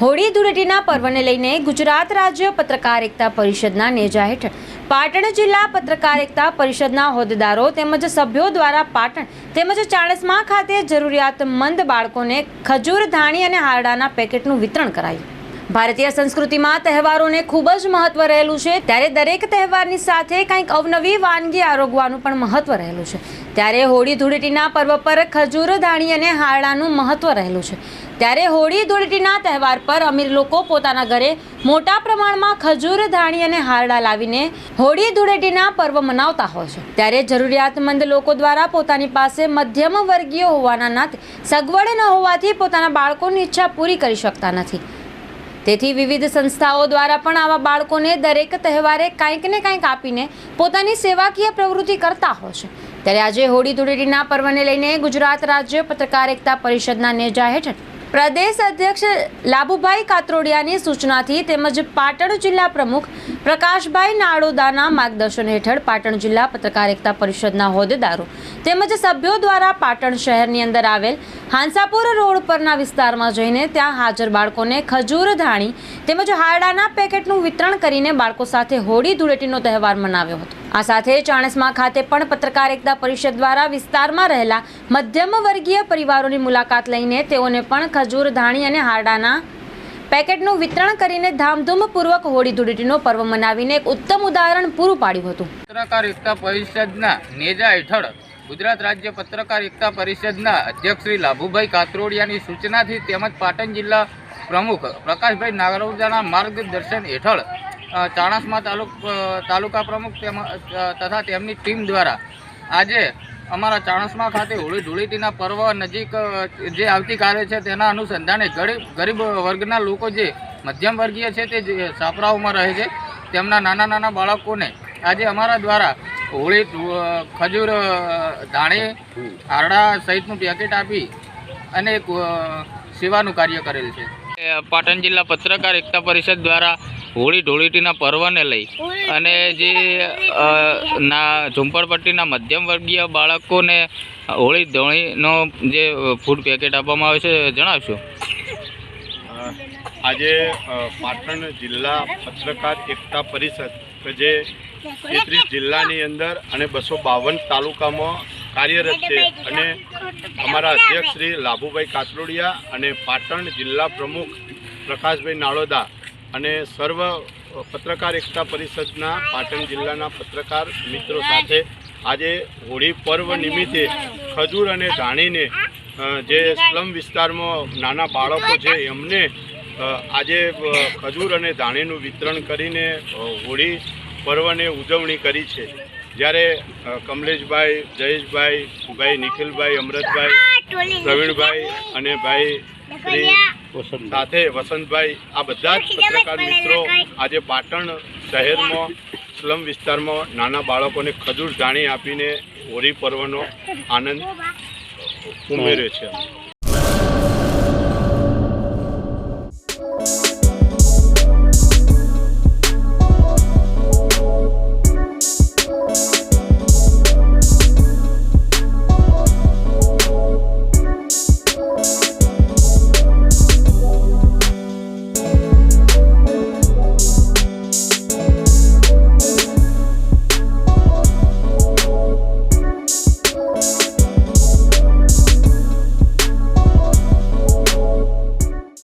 હોળી ધૂળેટીના પર્વને લઈને ગુજરાત રાજ્ય પત્રકાર એકતા પરિષદના નેજા હેઠળ પાટણ જિલ્લા પત્રકાર એકતા પરિષદના હોદ્દેદારો તેમજ સભ્યો દ્વારા પાટણ તેમજ ચાણસમા ખાતે જરૂરિયાતમંદ બાળકોને ખજૂર, ધાણી અને હારડાના પેકેટનું વિતરણ કરાયું. ભારતીય સંસ્કૃતિમાં તહેવારોને ખૂબ જ મહત્વ રહેલું છે. ત્યારે દરેક તહેવારની સાથે કંઈક અવનવી વાનગી આરોગવાનું પણ મહત્વ રહેલું છે. ત્યારે હોળી ધૂળેટીના પર્વ પર ખજૂર, ધાણી અને હારડાનું મહત્વ રહેલું છે. ત્યારે હોળી ધૂળેટીના તહેવાર પર અમીર લોકો પોતાના ઘરે મોટા પ્રમાણમાં ખજૂર, ધાણી અને હારડા લાવીને હોળી ધૂળેટીના પર્વ મનાવતા હોય છે. ત્યારે જરૂરિયાતમંદ લોકો દ્વારા પોતાની પાસે મધ્યમ વર્ગીય હોવાના નાતે સગવડ ન હોવાથી પોતાના બાળકોની ઈચ્છા પૂરી કરી શકતા નથી. તેથી વિવિધ સંસ્થાઓ દ્વારા પણ આવા બાળકોને દરેક તહેવારે કાંઈક ને કાંઈક આપીને પોતાની સેવાકીય પ્રવૃત્તિ કરતા હોય છે. ત્યારે આજે હોળી ધૂળેટીના પર્વને લઈને ગુજરાત રાજ્ય પત્રકાર એકતા પરિષદના નેજા હેઠળ પ્રદેશ અધ્યક્ષ લાભુભાઈ કાત્રોડિયાની સૂચનાથી તેમજ પાટણ જિલ્લા પ્રમુખ પ્રકાશભાઈ નાડોદાના માર્ગદર્શન હેઠળ પાટણ જિલ્લા પત્રકાર એકતા પરિષદના હોદ્દેદારો તેમજ સભ્યો દ્વારા પાટણ શહેરની અંદર આવેલ હાંસાપુર રોડ પરના વિસ્તારમાં જઈને ત્યાં હાજર બાળકોને ખજૂર ધાણી તેમજ હારડાના પેકેટનું વિતરણ કરીને બાળકો સાથે હોળી ધૂળેટીનો તહેવાર મનાવ્યો હતો. આ સાથે ચાણસમા ખાતે પણ પત્રકાર એકતા પરિષદ દ્વારા વિસ્તારમાં રહેલા મધ્યમ વર્ગીય પરિવારોની મુલાકાત લઈને તેઓને પણ ખજૂર, ધાણી અને હારડાના પેકેટનું વિતરણ કરીને ધામધૂમપૂર્વક હોળી ધૂળેટીનો પર્વ મનાવીને એક ઉત્તમ ઉદાહરણ પૂરું પાડ્યું હતું. પત્રકાર એકતા પરિષદના નેજા હેઠળ ગુજરાત રાજ્ય પત્રકાર એકતા પરિષદના અધ્યક્ષ શ્રી લાભુભાઈ કાતરોડિયાની સૂચનાથી તેમજ પાટણ જિલ્લા પ્રમુખ પ્રકાશભાઈ નાગરોજાના માર્ગદર્શન હેઠળ ચાણસ્મા તાલુક તાલુકા પ્રમુખ તથા તેમની ટીમ દ્વારા આજે અમારા ચાણસ્મા ખાતે હોળી ધૂળેટીના પર્વ નજીક જે આવતીકાલે છે તેના અનુસંધાને ગરીબ ગરીબ વર્ગના લોકો જે મધ્યમ વર્ગીય છે તે જે છાપરાઓમાં રહે છે, તેમના નાના નાના બાળકોને આજે અમારા દ્વારા હોળી ખજૂર ધાણી આરડા સહિતનું પેકેટ આપી અને સેવાનું કાર્ય કરેલ છે. પાટણ જિલ્લા પત્રકાર એકતા પરિષદ દ્વારા હોળી ધૂળેટીના પર્વને લઈ અને જે ના ઝુંપડપટ્ટીના મધ્યમ વર્ગીય બાળકોને હોળી ધોળીનો જે ફૂડ પેકેટ આપવામાં આવે છે જણાવશો? આજે પાટણ જિલ્લા પત્રકાર એકતા પરિષદ કે જે તેત્રીસ જિલ્લાની અંદર અને બસો બાવન તાલુકામાં કાર્યરત છે અને અમારા અધ્યક્ષ શ્રી લાભુભાઈ કાતરોડિયા અને પાટણ જિલ્લા પ્રમુખ પ્રકાશભાઈ નાળોદા અને સર્વ પત્રકાર એકતા પરિષદના પાટણ જિલ્લાના પત્રકાર મિત્રો સાથે આજે હોળી પર્વ નિમિત્તે ખજૂર અને ધાણીને જે સ્લમ વિસ્તારમાં નાના બાળકો છે, એમને આજે ખજૂર અને ધાણીનું વિતરણ કરીને હોળી પર્વને ઉજવણી કરી છે. જ્યારે કમલેશભાઈ, જયેશભાઈ ભાઈ નિખિલભાઈ અમૃતભાઈ પ્રવીણભાઈ અને ભાઈ શ્રી સાથે વસંતભાઈ આ બધા જ પત્રકાર મિત્રો આજે પાટણ શહેરમાં સ્લમ વિસ્તારમાં નાના બાળકોને ખજૂર ધાણી આપીને હોળી પર્વનો આનંદ ઉમેર્યો છે.